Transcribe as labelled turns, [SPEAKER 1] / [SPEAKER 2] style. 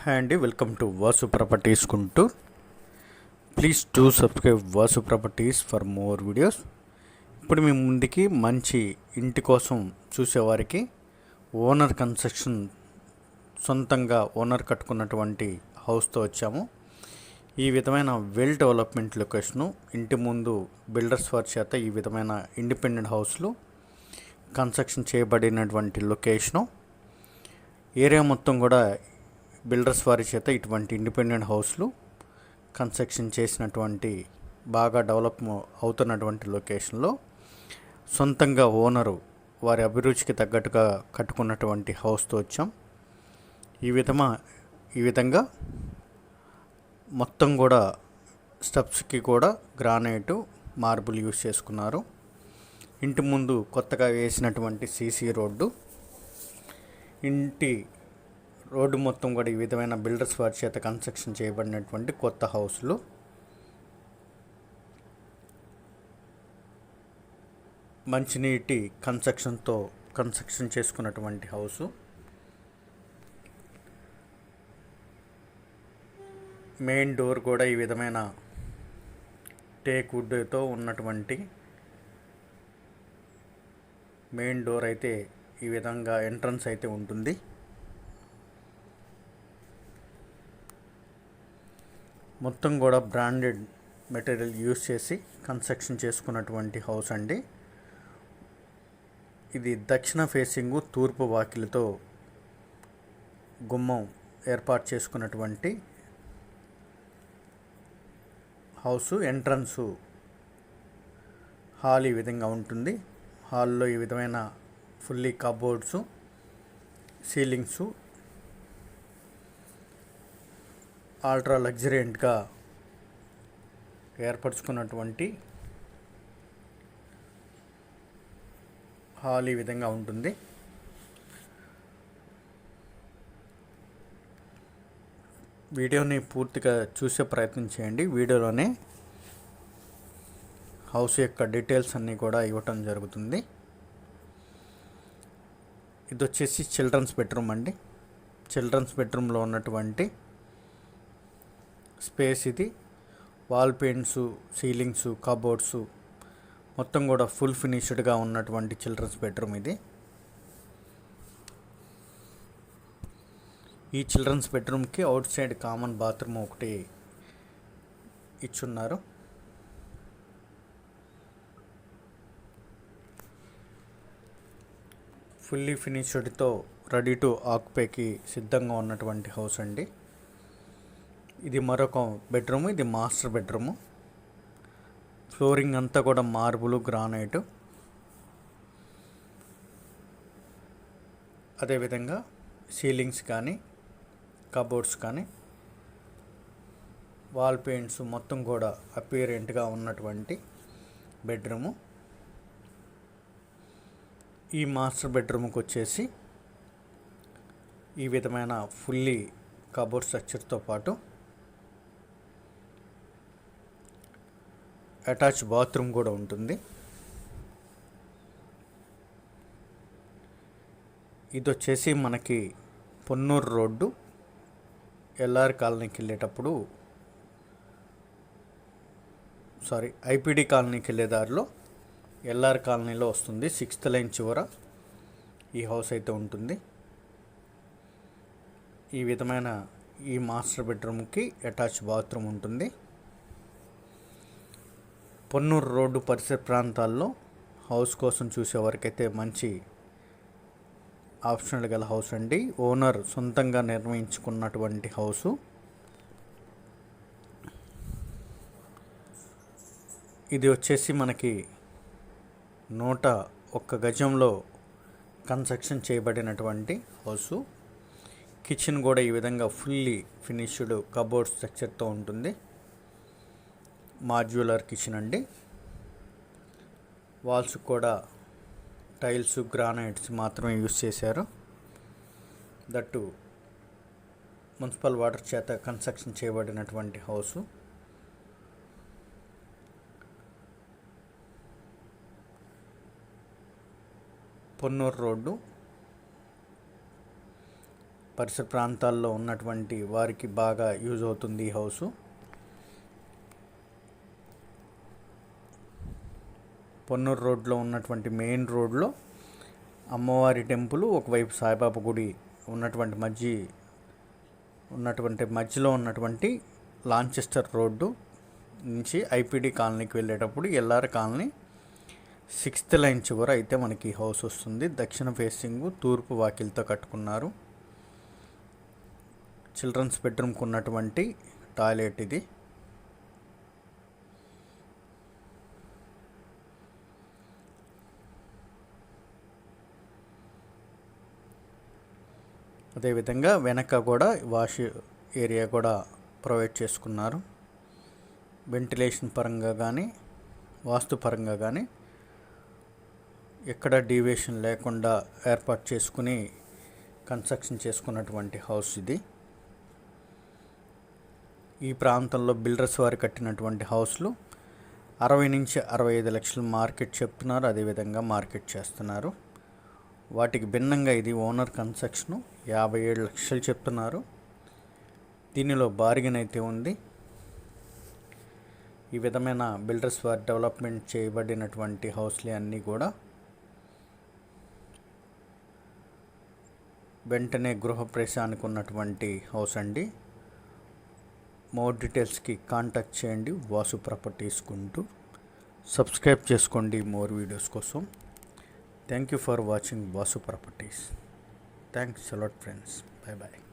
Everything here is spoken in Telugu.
[SPEAKER 1] హాయ్ అండి welcome to Vasu properties Guntur please to subscribe Vasu properties for more videos. ఇప్పుడు మీ ముందుకి మంచి ఇంటి కోసం చూసేవారికి ఓనర్ కన్స్ట్రక్షన్ సొంతంగా ఓనర్ కట్టుకున్నటువంటి హౌస్తో వచ్చాము. ఈ విధమైన వెల్ డెవలప్మెంట్ లొకేషను ఇంటి ముందు బిల్డర్స్ వారి చేత ఈ విధమైన ఇండిపెండెంట్ హౌస్లు కన్స్ట్రక్షన్ చేయబడినటువంటి లొకేషను. ఏరియా మొత్తం కూడా బిల్డర్స్ వారి చేత ఇటువంటి ఇండిపెండెంట్ హౌస్లు కన్స్ట్రక్షన్ చేసినటువంటి బాగా డెవలప్ అవుతున్నటువంటి లొకేషన్లో సొంతంగా ఓనరు వారి అభిరుచికి తగ్గట్టుగా కట్టుకున్నటువంటి హౌస్తో వచ్చాం. ఈ విధమా ఈ విధంగా మొత్తం కూడా స్టెప్స్కి కూడా గ్రానైటు మార్బుల్ యూస్ చేసుకున్నారు. ఇంటి ముందు కొత్తగా వేసినటువంటి సీసీ రోడ్డు ఇంటి రోడ్డు మొత్తం కూడా ఈ విధమైన బిల్డర్స్ వారి చేత కన్స్ట్రక్షన్ చేయబడినటువంటి కొత్త హౌస్లు. మంచినీటి కన్స్ట్రక్షన్తో కన్స్ట్రక్షన్ చేసుకున్నటువంటి హౌసు. మెయిన్ డోర్ కూడా ఈ విధమైన టేక్ వుడ్తో ఉన్నటువంటి మెయిన్ డోర్ అయితే ఈ విధంగా ఎంట్రన్స్ అయితే ఉంటుంది. మొత్తం కూడా బ్రాండెడ్ మెటీరియల్ యూస్ చేసి కన్స్ట్రక్షన్ చేసుకున్నటువంటి హౌస్ అండి. ఇది దక్షిణ ఫేసింగ్ తూర్పు వాకిలితో గుమ్మం ఏర్పాటు చేసుకున్నటువంటి హౌసు ఎంట్రన్స్ హాల్ ఈ విధంగా ఉంటుంది. హాల్లో ఈ విధమైన ఫుల్లీ కబోర్డ్సు సీలింగ్స్ ఆల్ట్రా లగ్జరియంట్గా ఏర్పరచుకున్నటువంటి హాల్ ఈ విధంగా ఉంటుంది. వీడియోని పూర్తిగా చూసే ప్రయత్నం చేయండి. వీడియోలోనే హౌస్ యొక్క డీటెయిల్స్ అన్నీ కూడా ఇవ్వటం జరుగుతుంది. ఇది వచ్చేసి చిల్డ్రన్స్ బెడ్రూమ్ అండి. చిల్డ్రన్స్ బెడ్రూమ్లో ఉన్నటువంటి స్పేస్ ఇది. వాల్ పెయింట్స్ సీలింగ్స్ కబోర్డ్స్ మొత్తం కూడా ఫుల్ ఫినిష్డ్గా ఉన్నటువంటి చిల్డ్రన్స్ బెడ్రూమ్ ఇది. ఈ చిల్డ్రన్స్ బెడ్రూమ్కి అవుట్ సైడ్ కామన్ బాత్రూమ్ ఒకటి ఇచ్చున్నారు. ఫుల్లీ ఫినిష్డ్తో రెడీ టు ఆక్పేకి సిద్ధంగా ఉన్నటువంటి హౌస్ అండి. ఇది మరొక బెడ్రూమ్ ఇది మాస్టర్ బెడ్రూము. ఫ్లోరింగ్ అంతా కూడా మార్బుల్ గ్రానైట్. అదేవిధంగా సీలింగ్స్ కానీ కబోర్డ్స్ కానీ వాల్ పెయింట్స్ మొత్తం కూడా అపీరెంట్గా ఉన్నటువంటి బెడ్రూము. ఈ మాస్టర్ బెడ్రూమ్కి వచ్చేసి ఈ విధమైన ఫుల్లీ కబోర్డ్ స్ట్రక్చర్తో పాటు అటాచ్ బాత్రూమ్ కూడా ఉంటుంది. ఇది వచ్చేసి మనకి పొన్నూరు రోడ్డు ఎల్ఆర్ కాలనీకి వెళ్ళేటప్పుడు సారీ ఐపీడీ కాలనీకి వెళ్ళే దారిలో ఎల్ఆర్ కాలనీలో వస్తుంది. సిక్స్త్ లైన్ చివర ఈ హౌస్ అయితే ఉంటుంది. ఈ విధమైన ఈ మాస్టర్ బెడ్రూమ్కి అటాచ్ బాత్రూమ్ ఉంటుంది. పొన్నూరు రోడ్డు పరిసర ప్రాంతాల్లో హౌస్ కోసం చూసేవారికైతే మంచి ఆప్షన్లు గల హౌస్ అండి. ఓనర్ సొంతంగా నిర్మించుకున్నటువంటి హౌసు. ఇది వచ్చేసి మనకి నూట ఒక్క గజంలో కన్స్ట్రక్షన్ చేయబడినటువంటి హౌసు. కిచెన్ కూడా ఈ విధంగా ఫుల్లీ ఫినిష్డ్ కబోర్డ్ స్ట్రక్చర్తో ఉంటుంది. మాడ్యులర్ కిచెన్ అండి. వాల్స్ కూడా టైల్స్ గ్రానైట్స్ మాత్రమే యూస్ చేశారు. దట్టు మున్సిపల్ వాటర్ చేత కన్స్ట్రక్షన్ చేయబడినటువంటి హౌసు. పొన్నూరు రోడ్డు. పరిసర ప్రాంతాల్లో ఉన్నటువంటి వారికి బాగా యూజ్ అవుతుంది ఈ హౌసు. పొన్నూరు రోడ్లో ఉన్నటువంటి మెయిన్ రోడ్లో అమ్మవారి టెంపుల్ ఒకవైపు సాయిబాబా గుడి ఉన్నటువంటి మధ్య ఉన్నటువంటి మధ్యలో ఉన్నటువంటి లాంచెస్టర్ రోడ్డు నుంచి ఐపీడీ కాలనీకి వెళ్ళేటప్పుడు ఎల్ఆర్ కాలనీ సిక్స్త్ లైన్ చివర అయితే మనకి హౌస్ వస్తుంది. దక్షిణ ఫేసింగ్ తూర్పు వాకిల్తో కట్టుకున్నారు. చిల్డ్రన్స్ బెడ్రూమ్కి ఉన్నటువంటి టాయిలెట్ ఇది. అదేవిధంగా వెనక కూడా వాష్ ఏరియా కూడా ప్రొవైడ్ చేసుకున్నారు. వెంటిలేషన్ పరంగా కానీ వాస్తు పరంగా కానీ ఎక్కడ డీవియేషన్ లేకుండా ఏర్పాటు చేసుకుని కన్స్ట్రక్షన్ చేసుకున్నటువంటి హౌస్ ఇది. ఈ ప్రాంతంలో బిల్డర్స్ వారు కట్టినటువంటి హౌస్లు అరవై నుంచి అరవై ఐదు లక్షలు మార్కెట్ చెప్తున్నారు. అదేవిధంగా మార్కెట్ చేస్తున్నారు. వాటికి భిన్నంగా ఇది ఓనర్ కన్స్ట్రక్షన్. యాభై ఏడు లక్షలు చెప్తున్నారు. దీనిలో బార్గెన్ అయితే ఉంది. ఈ విధమైన బిల్డర్స్ వారి డెవలప్మెంట్ చేయబడినటువంటి హౌస్లే అన్నీ కూడా వెంటనే గృహప్రవేశానికి ఉన్నటువంటి హౌస్ అండి. మోర్ డీటెయిల్స్కి కాంటాక్ట్ చేయండి. వాసు ప్రాపర్టీస్ కుంటూ సబ్స్క్రైబ్ చేసుకోండి మోర్ వీడియోస్ కోసం. Thank you for watching Vasu Properties. Thanks a lot friends. Bye bye.